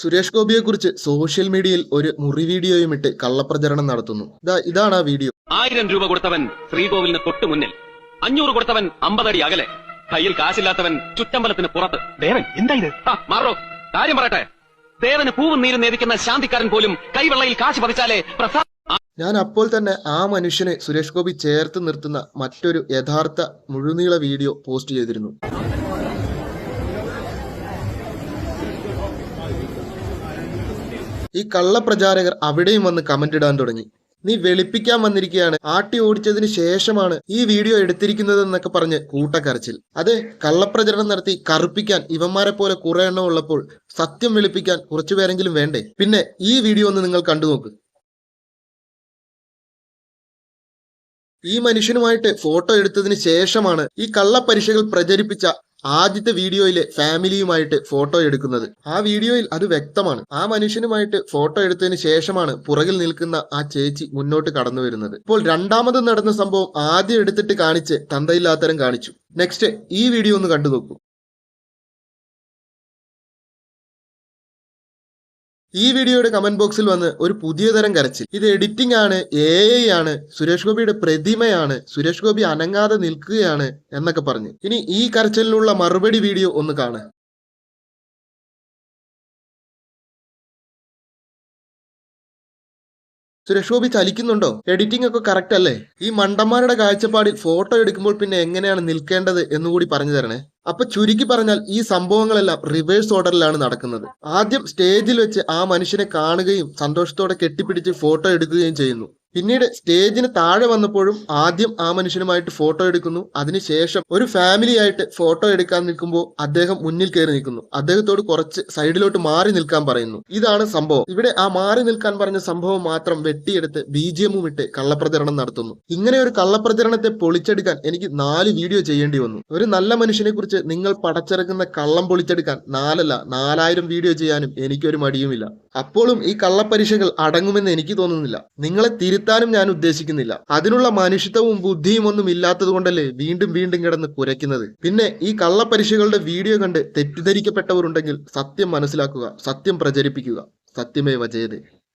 സുരേഷ് ഗോപിയെ കുറിച്ച് സോഷ്യൽ മീഡിയയിൽ ഒരു മുറി വീഡിയോയും ഇട്ട് കള്ളപ്രചരണം നടത്തുന്നു. ഇതാണ് ആ വീഡിയോ. ആയിരം രൂപ കൊടുത്തവൻ ശ്രീകോവിലിന് തൊട്ടു മുന്നിൽ അഞ്ഞൂറ് കൊടുത്തവൻ അമ്പതടി അകലെ. കയ്യിൽ കാശില്ലാത്തവൻ ചുറ്റമ്പലത്തിന് പുറത്ത്. ദേവൻ എന്താ ഇത്? മാറോ. കാര്യം പറയട്ടെ. ദേവന് പൂവും നീരും നേദിക്കുന്ന ശാന്തിക്കാരൻ പോലും കൈവെള്ളയിൽ കാശ് പതിച്ചാലേ പ്രസാദ് ഞാൻ അപ്പോൾ തന്നെ ആ മനുഷ്യനെ സുരേഷ് ഗോപി ചേർത്ത് നിർത്തുന്ന മറ്റൊരു യഥാർത്ഥ മുഴുനീള വീഡിയോ പോസ്റ്റ് ചെയ്തിരുന്നു. ഈ കള്ളപ്രചാരകർ അവിടെയും വന്ന് കമന്റ് ഇടാൻ തുടങ്ങി. നീ വെളിപ്പിക്കാൻ വന്നിരിക്കുകയാണ് ആട്ടി ഓടിച്ചതിന് ശേഷമാണ് ഈ വീഡിയോ എടുത്തിരിക്കുന്നത് എന്നൊക്കെ പറഞ്ഞ് കൂട്ടക്കരച്ചിൽ. അതെ കള്ളപ്രചരണം നടത്തി കറുപ്പിക്കാൻ ഇവന്മാരെ പോലെ കുറെ എണ്ണം ഉള്ളപ്പോൾ സത്യം വെളുപ്പിക്കാൻ കുറച്ചു പേരെങ്കിലും വേണ്ടേ? പിന്നെ ഈ വീഡിയോ ഒന്ന് നിങ്ങൾ കണ്ടു നോക്ക്. ഈ മനുഷ്യനുമായിട്ട് ഫോട്ടോ എടുത്തതിന് ശേഷമാണ് ഈ കള്ളപ്പരിശകൾ പ്രചരിപ്പിച്ച ആദ്യത്തെ വീഡിയോയിലെ ഫാമിലിയുമായിട്ട് ഫോട്ടോ എടുക്കുന്നത്. ആ വീഡിയോയിൽ അത് വ്യക്തമാണ്. ആ മനുഷ്യനുമായിട്ട് ഫോട്ടോ എടുത്തതിന് ശേഷമാണ് പുറകിൽ നിൽക്കുന്ന ആ ചേച്ചി മുന്നോട്ട് കടന്നു വരുന്നത്. ഇപ്പോൾ രണ്ടാമത് നടന്ന സംഭവം ആദ്യം എടുത്തിട്ട് കാണിച്ച് തന്തയില്ലാത്തരം കാണിച്ചു. നെക്സ്റ്റ് ഈ വീഡിയോ ഒന്ന് കണ്ടു നോക്കൂ ഈ വീഡിയോയുടെ കമന്റ് ബോക്സിൽ വന്ന് ഒരു പുതിയ തരം കരച്ചിൽ. ഇത് എഡിറ്റിംഗ് ആണ് എ ഐ ആണ് സുരേഷ് ഗോപിയുടെ പ്രതിമയാണ് സുരേഷ് ഗോപി അനങ്ങാതെ നിൽക്കുകയാണ് എന്നൊക്കെ പറഞ്ഞു. ഇനി ഈ കരച്ചിലിനുള്ള മറുപടി വീഡിയോ ഒന്ന് കാണുക സുരേഷ് ഗോപി ചലിക്കുന്നുണ്ടോ? എഡിറ്റിംഗ് ഒക്കെ കറക്റ്റ് അല്ലേ? ഈ മണ്ടന്മാരുടെ കാഴ്ചപ്പാടിൽ ഫോട്ടോ എടുക്കുമ്പോൾ പിന്നെ എങ്ങനെയാണ് നിൽക്കേണ്ടത് എന്നുകൂടി പറഞ്ഞു തരണേ. അപ്പൊ ചുരുക്കി പറഞ്ഞാൽ ഈ സംഭവങ്ങളെല്ലാം റിവേഴ്സ് ഓർഡറിലാണ് നടക്കുന്നത്. ആദ്യം സ്റ്റേജിൽ വെച്ച് ആ മനുഷ്യനെ കാണുകയും സന്തോഷത്തോടെ കെട്ടിപ്പിടിച്ച് ഫോട്ടോ എടുക്കുകയും ചെയ്യുന്നു. പിന്നീട് സ്റ്റേജിന് താഴെ വന്നപ്പോഴും ആദ്യം ആ മനുഷ്യനുമായിട്ട് ഫോട്ടോ എടുക്കുന്നു. അതിനുശേഷം ഒരു ഫാമിലി ആയിട്ട് ഫോട്ടോ എടുക്കാൻ നിൽക്കുമ്പോൾ അദ്ദേഹം മുന്നിൽ കയറി നിൽക്കുന്നു. അദ്ദേഹത്തോട് കുറച്ച് സൈഡിലോട്ട് മാറി നിൽക്കാൻ പറയുന്നു. ഇതാണ് സംഭവം. ഇവിടെ ആ മാറി നിൽക്കാൻ പറഞ്ഞ സംഭവം മാത്രം വെട്ടിയെടുത്ത് ബി ജി എമ്മും ഇട്ട് കള്ളപ്രചരണം നടത്തുന്നു. ഇങ്ങനെ ഒരു കള്ളപ്രചരണത്തെ പൊളിച്ചെടുക്കാൻ എനിക്ക് നാല് വീഡിയോ ചെയ്യേണ്ടി വന്നു. ഒരു നല്ല മനുഷ്യനെ കുറിച്ച് നിങ്ങൾ പടച്ചിറക്കുന്ന കള്ളം പൊളിച്ചെടുക്കാൻ നാലല്ല നാലായിരം വീഡിയോ ചെയ്യാനും എനിക്കൊരു മടിയുമില്ല. അപ്പോഴും ഈ കള്ളപ്പരീക്ഷകൾ അടങ്ങുമെന്ന് എനിക്ക് തോന്നുന്നില്ല. നിങ്ങളെ തിരുത്താനും ഞാൻ ഉദ്ദേശിക്കുന്നില്ല. അതിനുള്ള മനുഷ്യത്വവും ബുദ്ധിയും ഒന്നും ഇല്ലാത്തത് കൊണ്ടല്ലേ വീണ്ടും വീണ്ടും കിടന്ന് കുരയ്ക്കുന്നത്? പിന്നെ ഈ കള്ളപ്പരീക്ഷകളുടെ വീഡിയോ കണ്ട് തെറ്റിദ്ധരിക്കപ്പെട്ടവരുണ്ടെങ്കിൽ സത്യം മനസ്സിലാക്കുക സത്യം പ്രചരിപ്പിക്കുക. സത്യമേ വജയതേ